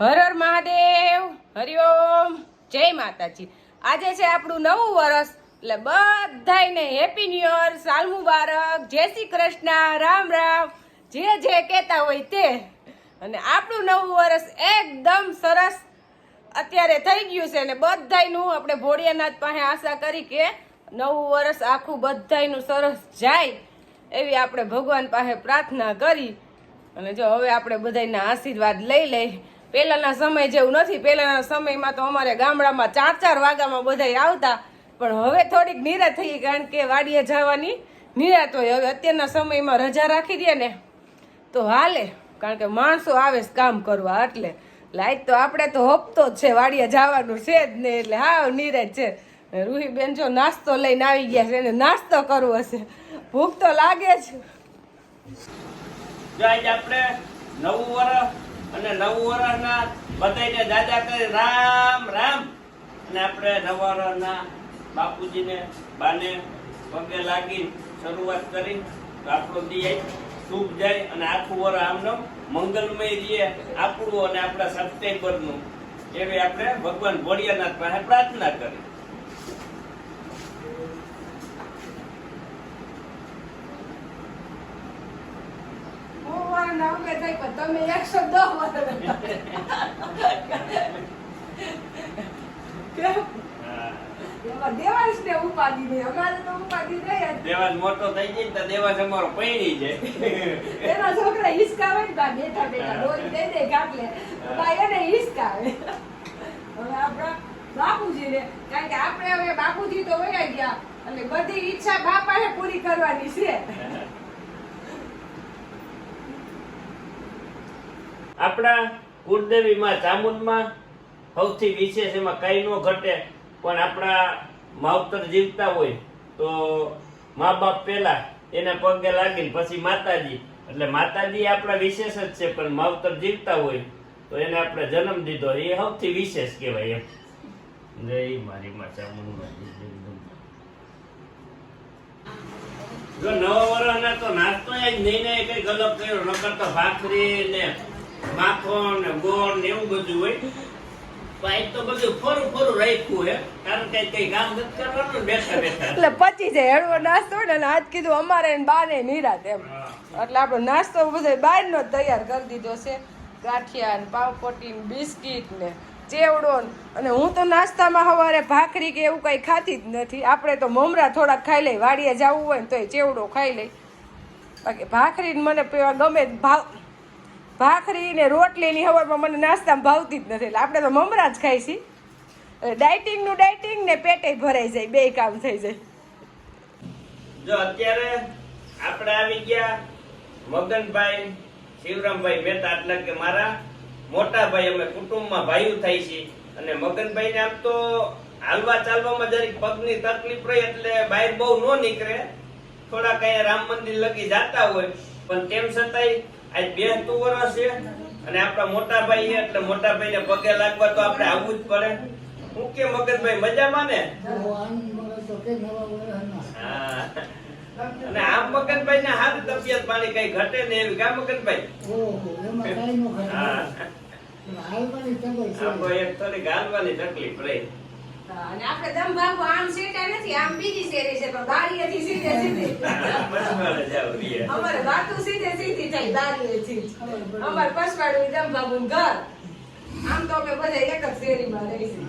હર હર મહાદેવ હરિઓમ જય માતાજી. આજે છે આપણું નવું વર્ષ એટલે બધાયને હેપી ન્યુ યર સાલ મુબારક, જય શ્રી કૃષ્ણ, રામ રામ, જે જે કહેતા હોય તે. અને આપણું નવું વર્ષ એકદમ સરસ અત્યારે થઈ ગયું છે ને બધાયનું આપણે ભોળિયાનાથ પાસે આશા કરી કે નવું વર્ષ આખું બધાયનું સરસ જાય એવી આપણે ભગવાન પાસે પ્રાર્થના કરી. અને જો હવે આપણે બધાના આશીર્વાદ લઈ લઈ પહેલાના સમય જેવું નથી. પહેલાના સમયમાં તો અમારે ગામડામાં ચાર ચાર વાગ્યામાં બધાય આવતા. પણ હવે થોડીક નિરાત થઈ કારણ કે વાડીએ જવાની નિરાત હોય. હવે અત્યારના સમયમાં રજા રાખી દે ને તો હાલે. કારણ કે માણસો આવે કામ કરવા એટલે. લાઈટ તો આપણે તો હપતો જ છે. વાડીએ જવાનું છે જ નહીં એટલે હા નિરાત છે. રૂહીબેન જો નાસ્તો લઈને આવી ગયા છે એને નાસ્તો કરવો હશે ભૂખ તો લાગે જ. આપણે નવું વર્ષ અને નવું વર્ષના બધાને દાદા કરી રામ રામ. અને આપણે નવા વર્ષના બાપુજીને બાને પગે લાગી શરૂઆત કરી, તો આપણો દી શુભ જાય અને આખું વર આમનો મંગલમય રહે આપણું અને આપણા સબસ્ક્રાઈબરનું એવી આપણે ભગવાન ભોળિયાનાથ પાસે પ્રાર્થના કરી. હું નામ કહેતા પણ તમે એક શબ્દ ઉપાધિ નહીં. અમારે તો ઉપાધિ નહીં જ. દેવાજ મોટો થઈ જાય ને તો દેવાજ અમારો પૈણી જાય એના છોકરા હિસકાવે ને બા બેઠા બેઠા દોરી દે દે ગાંઠલે. બા એને હિસકાવે. હવે આપણા બાપુજીને કારણ કે આપણે હવે બાપુજી તો વયા ગયા અને બધી ઈચ્છા બાપાએ પૂરી કરવાની છે આપણા કુળદેવી માં ચામુંડમાં સૌથી વિશેષ એમાં કઈ ન ઘટે પણ આપણા માવતર જીવતા હોય તો મા બાપ પેલા એને પગે લાગીને પછી માતાજી. એટલે માતાજી આપણા વિશેષ જ છે પણ માવતર જીવતા હોય તો એને આપણે જન્મ દીધો. એ સૌથી વિશેષ કહેવાય એમ. જય મારી માં જો નવા વર્ષના તો નાસ્તો જ નહીં ને કઈ ગલત કર્યો નકર તો ભાખરી ને માખણ ને ગોળ ને એવું બધું હોય. પાઇપ તો બધું ફરું ફરું રાખ્યું હે. કારણ કે કઈ કામ નથી કરવાનું બેઠા બેઠા. એટલે પચી જાય હળવો નાસ્તો ને અને આજ કીધું અમારે ને બાને નિરાત એમ. એટલે આપણો નાસ્તો બધો બહારનો જ તૈયાર કરી દીધો છે. ગાંઠિયા ને પાવપોટી ને બિસ્કિટ ને ચેવડો અને હું તો નાસ્તામાં સવારે ભાખરી કે એવું કંઈ ખાતી જ નથી. આપણે તો મમરા થોડાક ખાઈ લઈ વાડીએ જવું હોય ને તોય ચેવડો ખાઈ લઈ. બાકી ભાખરી મને પીવા ગમે ભાવ ભાખરી ને રોટલી ની સવારમાં મને નાસ્તામાં ભાવતી જ નથી. એટલે આપણે તો મમરા જ ખાઈ છીએ. એટલે ડાયટિંગનું પેટે ભરાઈ જાય, બે કામ થઈ જાય. જો અત્યારે આપણે આવી ગયા મગનભાઈ, શિવરામભાઈ મહેતા, એટલે કે મારા મોટા ભાઈ અમે કુટુંબમાં ભાઈઓ થાય છે અને મગનભાઈ ને આમ તો હાલવા ચાલવામાં જરીક પગની તકલીફ રહી, એટલે બહાર બહુ ન નીકળે. થોડા કઈ રામ મંદિર લગી જાતા હોય. પણ તેમ છતાંય આજ બેસતું વર્ષ છે અને આપણા મોટા ભાઈ એટલે મોટા ભાઈ ને પગે લાગવા તો આપણે આવવું જ પડે. હું કે મગનભાઈ મજામાં ને. અને આમ મગનભાઈ ને હાથ તબિયત પાણી કઈ ઘટે ને એવી કા મગનભાઈ હા. આપો એક થોડી ગાલવાની તકલીફ રહી. અને આપણે દમ ભાગો આમ સીટા નથી આમ બીજી શેરી છે પણ બારીએથી સીધે સીધી. પછવાડે જાવ રીએ. અમારે વાતું સીધે સીધી થાય બારીએથી. અમારે પછવાડું દમ ભાગુ ઘર. આમ તો અમે બધા એક જ શેરીમાં રહીશું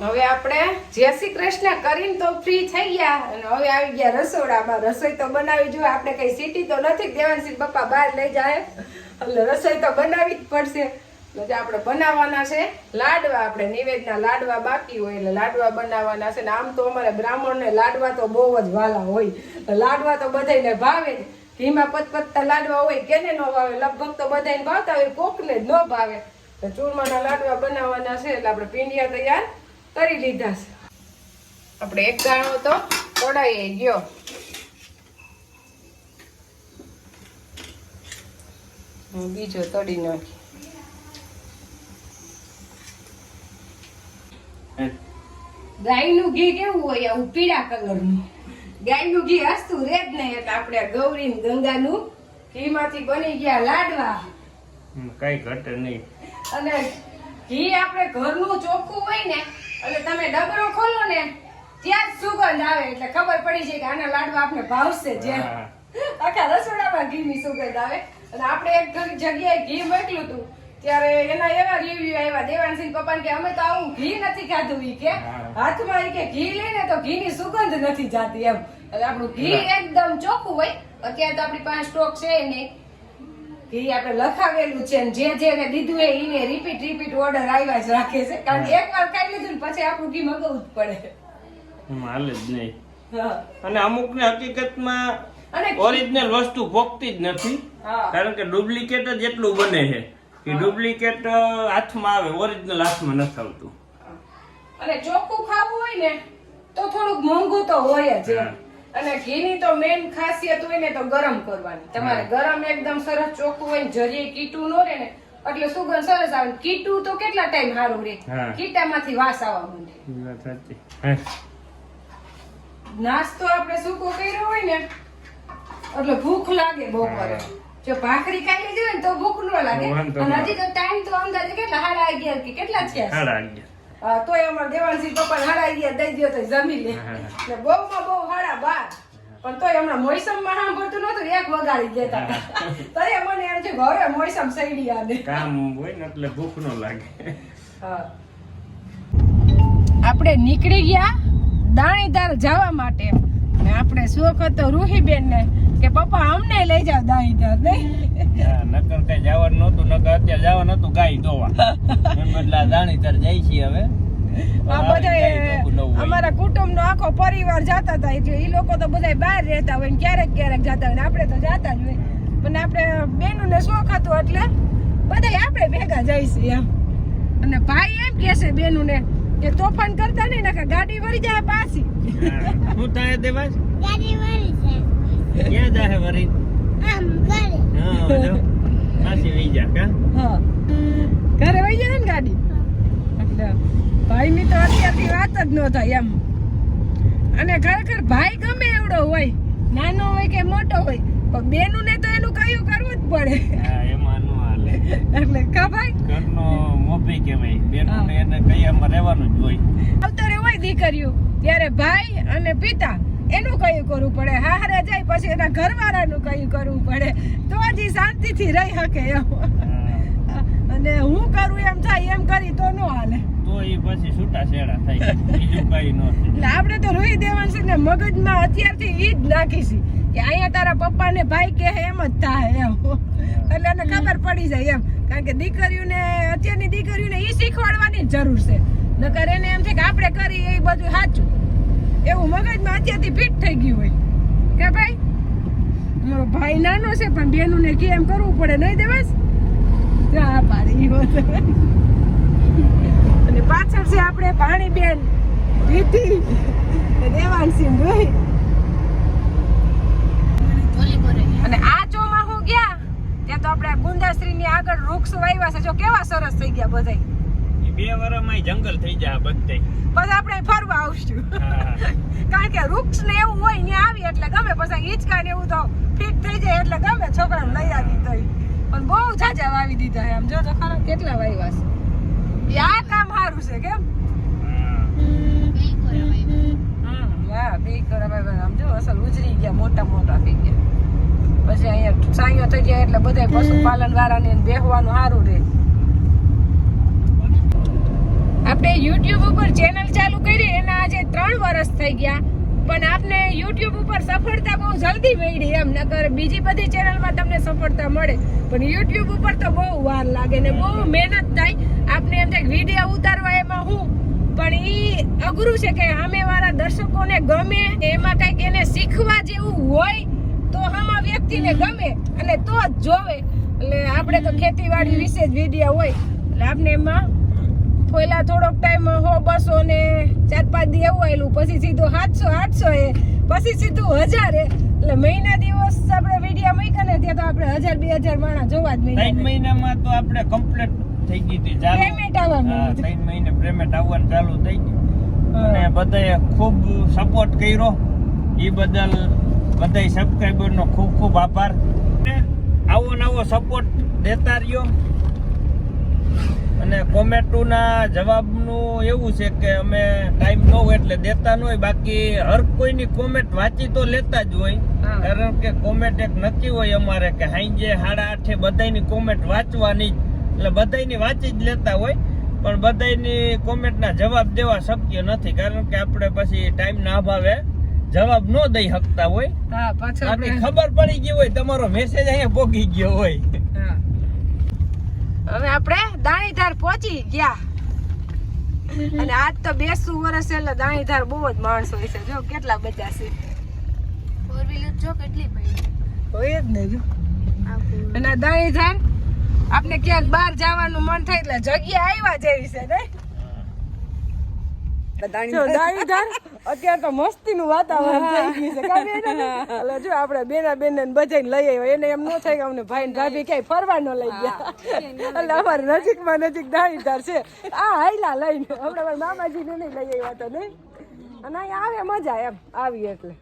હવે આપણે જય શ્રી કૃષ્ણ કરીને તો ફ્રી થઈ ગયા અને હવે આવી ગયા રસોડામાં. રસોઈ તો બનાવી જોઈએ આપણે કઈ સીટી તો નથી દેવાની દેવાનસિંહ પપ્પા બહાર લઈ જાય. એટલે રસોઈ તો બનાવી જ પડશે. આપણે બનાવવાના છે, લાડવા આપણે, નિવેદના લાડવા બાકી હોય એટલે લાડવા બનાવવાના છે ને આમ તો અમારે બ્રાહ્મણને લાડવા તો બહુ જ વાલા હોય. લાડવા તો બધાને ભાવે ધીમા પતપતતા લાડવા હોય, કેને ન ભાવે? લગભગ તો બધાને ભાવતા હોય, કોકને જ ન ભાવે. તો ચૂરમાના લાડવા બનાવવાના છે એટલે આપણે પીંડિયા તૈયાર કરી લીધા છે. આપણે એક દાણો તો તોડાઈ ગયો. બીજો તળી નાખી ગાયનું ઘી કેવું હોય આવું પીળા કલરનું? ગાયનું ઘી હસતું રે જ નહીં એટલે આપણે ગૌરી ગંગાનું ઘીમાંથી બની ગયા લાડવા. કઈ ઘટે નહીં. અને ઘી આપણે ઘરનું ચોખ્ખું હોય ને એટલે તમે ડબરો ખોલો ને ત્યાં જ સુગંધ આવે. એટલે ખબર પડી જાય કે આના લાડવા આપણે ભાવશે જે આખા રસોડામાં ઘીની સુગંધ આવે. અને આપણે એક જગ્યાએ ઘી મોકલ્યું હતું. ત્યારે એના એવા રિવ્યુ આવ્યા દેવાનસિંહ પપ્પા કે અમે તો આવું ઘી નથી ખાધું ઈ કે. હાથમાં ઈ કે ઘી લઈને તો ઘીની સુગંધ નથી જાતી એમ. એટલે આપણું ઘી એકદમ ચોખ્ખું હોય. અત્યારે તો આપણી પાસે સ્ટોક છે નહીં. ઘી આપણે લખાવેલું છે જે જેને દીધું એ એને રિપીટ રિપીટ ઓર્ડર આવ્યા જ રાખે છે. કારણ કે એકવાર ખાઈ લીધું ને પછી આપણું ઘી મગાવવું જ પડે. હાલે જ નહીં. અને અમુક ને હકીકતમાં અને ઓરિજિનલ વસ્તુ ભોગતી જ નથી. કારણ કે ડુપ્લિકેટ જ એટલું બને છે. કે ડુપ્લિકેટ હાથમાં આવે ઓરિજિનલ હાથમાં નથી આવતું. અને ચોખ્ખું ખાવું હોય ને તો થોડુંક મોંઘું તો હોય જ અને ઘીની તો મેન ખાસિયત હોય ને તો ગરમ કરવાની. તમારે ગરમ એકદમ સરસ ચોખ્ખું હોય ને જરીએ કીટું નો રહે ને એટલે સુગંધ સરસ આવે. કીટું તો કેટલા ટાઈમ સારું રહે. કીટામાંથી વાસ આવવા માંડે. નાસ્તો આપણે સૂકો કર્યો હોય ને એટલે ભૂખ લાગે બપોરે. જો ભાખરી ખાઈ લીધી હોય ને તો ભૂખ ન લાગે. અને હજી તો ટાઈમ તો અંદાજે કેટલા સાડા અગિયાર કે કેટલા છે? સાડા અગિયાર તોય અમારા દેવાનસિંહ પપ્પા સાડા ગયા દઈ દ્યો તો જમી લે. એટલે બહુ માં બહુ હાડા બાર. પણ તોય હમણાં મોસમમાં સાંભળતું નતું એક વગાડી દેતા. તોય મને એમ છે હવે મોસમ સૈડી આને કામ હોય ને એટલે ભૂખ નો લાગે. આપણે નીકળી ગયા દાણીદાર જવા માટે. ને આપણે શોખ હતો રૂહીબેન ને કે પપ્પા અમને લઈ જાવ દાણીદાર નહીં? નકર કઈ જવાનું નહોતું નકર અત્યારે જવાનું હતું ગાય ધોવા. એમ એટલે જાણીતર જાય છે હવે. આ કુટુંબ નો. અમારા આખો પરિવાર જતા હતા એટલે એ લોકો તો બધા બહાર રહેતા હોય ને ક્યારેક ક્યારેક જતા હોય ને આપણે તો જતા જ હોય. પણ આપણે બેનું ને શોખ હતો એટલે? બધા આપણે ભેગા જઈશું એમ. અને ભાઈ એમ કે છે બેનું ને કે તોફાન કરતા નહીં નાખે ગાડી વળી જાય પાછી. હું. તારે થાય ગાડી વળી છે ક્યાં જાહે વરી? આમ કરે હા જો પાછી વહી જા કા? હા. ઘરે વહી જાય ને ગાડી? એટલે ભાઈની તો અત્યારથી વાત જ ન થાય એમ. અને ખરેખર ભાઈ ગમે એવડો હોય નાનો હોય કે મોટો હોય પણ બેનું ને તો એનું કયું કરવું જ પડે. હા હાલે. એટલે કા ભાઈ? ઘરનો મોભી કહેવાય. બેનોને એને કૈયામાં રહેવાનું જ હોય. અવતરે હોય દીકરીઓ ત્યારે ભાઈ અને પિતા એનું કયું કરવું પડે? હારે જાય પછી એના ઘરવાળાનું કયું કરવું પડે? તો જ શાંતિથી રહી શકે એમ. અને હું કરું એમ થાય એમ કરી તો ન હાલે. તો એ પછી છૂટા છેડા થાય. બીજું કઈ ન એટલે આપણે તો રોહિત દેવાંશી ને મગજમાં અત્યારથી ઈ જ નાખીશી કે અહીંયા તારા પપ્પાને ભાઈ કે એમ જ થાય એમ. એટલે એને ખબર પડી જાય એમ. કારણ કે દીકરીઓને અત્યારની દીકરીઓને એ શીખવાડવાની જરૂર છે. નકર એને એમ છે કે આપણે કરી એ બધું સાચું. એવું મગજમાં અત્યારથી ફિટ થઈ ગયું હોય. કે ભાઈ? મારો ભાઈ નાનો છે, પણ બેનું ને કેમ કરવું પડે નહીં દેવાસ હા પાડી અને પાછળ છે આપણે પાણી બેન દીધી ને ભાઈ અને આ ચોમાહું ગયા ત્યાં તો આપણે ગુંદાશ્રી ની આગળ વૃક્ષ વાવ્યા છે. જો કેવા સરસ થઈ ગયા બધા એ બે વર્ષમાં જંગલ થઈ જાય બધે. બસ આપણે ફરવા આવશું. કારણ કે વૃક્ષ ને એવું હોય ને આવી એટલે ગમે પછી હિંચકા ને એવું તો ફિટ થઈ જાય એટલે ગમે છોકરા લઈ આવી તો પણ બહુ જાજા વાવી દીધા એમ જો તો ખરા કેટલા વાવ્યા છે. આ કામ સારું છે કેમ? હા. હમ, હા બે કરોડ આમ જો અસલ ઉજરી ગયા મોટા મોટા થઈ ગયા. પછી અહીંયા સાંયો થઈ ગયા એટલે બધા પશુપાલન વાળાને બેહવાનું સારું રહે આપણે યુટ્યુબ ઉપર ચેનલ ચાલુ કરી એના આજે ત્રણ વર્ષ થઈ ગયા. પણ આપને યુટ્યુબ ઉપર સફળતા બહુ જલ્દી મળી એમ, નકર બીજી બધી ચેનલમાં તમને સફળતા મળે. પણ યુટ્યુબ ઉપર તો બહુ વાર લાગે ને બહુ મહેનત થાય. આપને એમ થાય વીડિયો ઉતારવા એમાં હું? પણ એ અઘરું છે કે સામે મારા દર્શકોને ગમે, એમાં કંઈક એને શીખવા જેવું હોય, તો આમાં વ્યક્તિને ગમે અને તો જ જોવે. એટલે આપણે તો ખેતીવાડી વિશે જ વીડિયો હોય. એટલે આપણે એમાં પહેલા થોડોક ટાઈમ હો બસો ને ચાર પાંચ દી એવું આવેલું પછી સીધું સાતસો આઠસો એ પછી સીધું હજાર એ. એટલે મહિના દિવસ આપણે વીડિયો મૂક્યા ને ત્યાં તો આપણે હજાર બે હજાર માણસ જોવા જ ત્રણ મહિનામાં તો આપણે કમ્પ્લીટ થઈ ગઈ હતી પેમેન્ટ આવવાનું ત્રણ મહિને પેમેન્ટ આવવાનું ચાલુ થઈ ગયું. અને બધાએ ખૂબ સપોર્ટ કર્યો. એ બદલ બધા સબસ્ક્રાઈબરનો ખૂબ ખૂબ આભાર. આવો નવો સપોર્ટ દેતા રહ્યો. અને કોમેન્ટોના જવાબનું એવું છે કે અમે ટાઈમ ન હોય એટલે દેતા ન હોય. બાકી હર કોઈની કોમેન્ટ વાંચી તો લેતા જ હોય. કારણ કે કોમેન્ટ એક નક્કી હોય અમારે કે હાઈજે સાડા આઠે બધાયની કોમેન્ટ વાંચવાની જ. એટલે બધાયની વાંચી જ લેતા હોય. પણ બધાયની કોમેન્ટના જવાબ દેવા શક્ય નથી. કારણ કે આપણે પછી ટાઈમના અભાવે જવાબ ન દઈ શકતા હોય. ખબર પડી ગઈ હોય તમારો મેસેજ અહીંયા પોગી ગયો હોય. હવે આપણે દાણીધાર પહોંચી ગયા. અને આજ તો બેસું વર્ષ એટલે દાણીધાર બહુ જ માણસો છે જો કેટલા બધા છે. ફોર વ્હીલર જો કેટલી ભાઈ હોય જ ને જો. અને દાણીધાર આપણે ક્યાંક બહાર જવાનું મન થાય એટલે જગ્યા આવ્યા જેવી છે ને? જો દાણીધાર અત્યારે તો મસ્તીનું વાતાવરણ થઈ ગયું છે. એટલે જો આપણે બેના બેન ને બજાઈને લઈ આવ્યો. એને એમ ન થાય કે અમને ભાઈ ને ભાભી ક્યાંય ફરવા ન લઈ ગયા. એટલે અમારે નજીકમાં નજીક દાણીધાર છે. આ હાઈલા લઈને. આપણે મારા મામાજીને નહીં લઈ આવ્યા તો નહીં. અને અહીંયા આવે મજા એમ. આવી એટલે.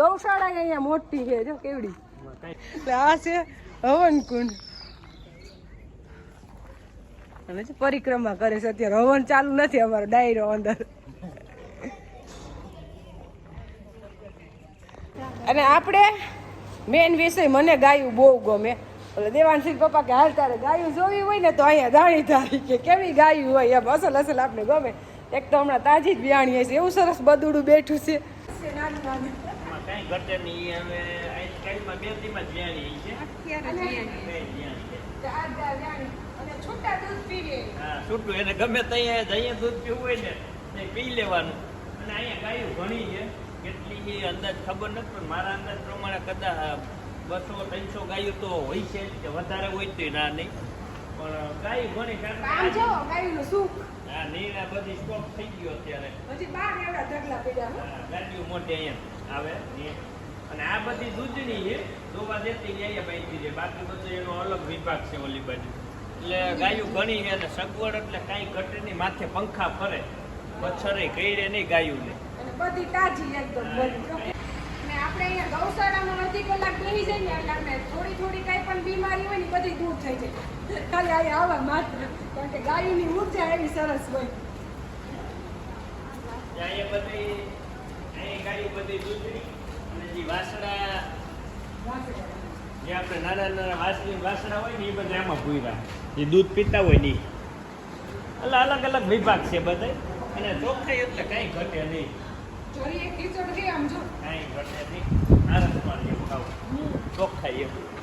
ગૌશાળા અહીંયા મોટી છે જો કેવડી. એટલે આ છે હવન કુંડ અને જે પરિક્રમા કરે છે. અત્યારે હવન ચાલુ નથી અમારો ડાયરો અંદર. અને આપણે મેન વિષય મને ગાયું બહુ ગમે. એટલે દેવાનસિંહ પપ્પા કે હાલ તારે ગાયું જોવી હોય ને તો અહીંયા દાણી તારી કે કેવી ગાયું હોય? એમ અસલ અસલ આપણે ગમે. એક તો હમણાં તાજી જ બિયાણી છે એવું સરસ બદુડું બેઠું છે. બે છૂટા દૂધ પીવે. હા છૂટું. એને ગમે ત્યાં જઈએ દૂધ પીવું હોય ને તે પી લેવાનું. અને અહીંયા ગાયું ઘણી છે. કેટલી એ અંદાજ ખબર નથી પણ મારા અંદાજ પ્રમાણે કદાચ બસો ત્રણસો ગાયો તો હોય છે. કે વધારે હોય તો ના નહીં. પણ ગાયું ઘણી કારણ જો આજે- સુખ. હા નહીં આ બધી સ્ટોક થઈ ગયો અત્યારે. હજી બાર એવડા ઢગલા પડ્યા ગાડીઓ મોટી અહીંયા આવે અને આ બધી દૂધની છે દોવા દેતી બાંધી છે. બાકી બધું એનો અલગ વિભાગ છે ઓલી બાજુ. એટલે ગાયું ઘણી છે એટલે સગવડ એટલે કાંઈ ઘટે નહીં. માથે પંખા ફરે. મચ્છરે કઈડે નહીં ગાયું ને બધી તાજી એકદમ બધી આપણે અહીંયા ગૌશાળામાં અડધી કલાક બેસી જઈએ એટલે આપણે થોડી થોડી કાંઈ પણ બીમારી હોય ને બધી દૂર થઈ જાય. ખાલી અહીંયા આવા માત્ર. કારણ કે ગાયોની ઊર્જા એવી સરસ હોય. બધી ગાયું બધી દૂધની અને જે વાસણા. જે આપણે નાના નાના વાસણી વાસણા હોય ને એ બધા એમાં ભૂર્યા જે દૂધ પીતા હોય ને એટલે અલગ અલગ વિભાગ છે બધા. અને ચોખ્ખાઈ એટલે કાંઈ ઘટે નહીં. જોઈ ખીચડ ગઈ આમ જો. કાંઈ ઘટે નહીં. પણ એવું ખાવું. ચોખ્ખાઈ એવું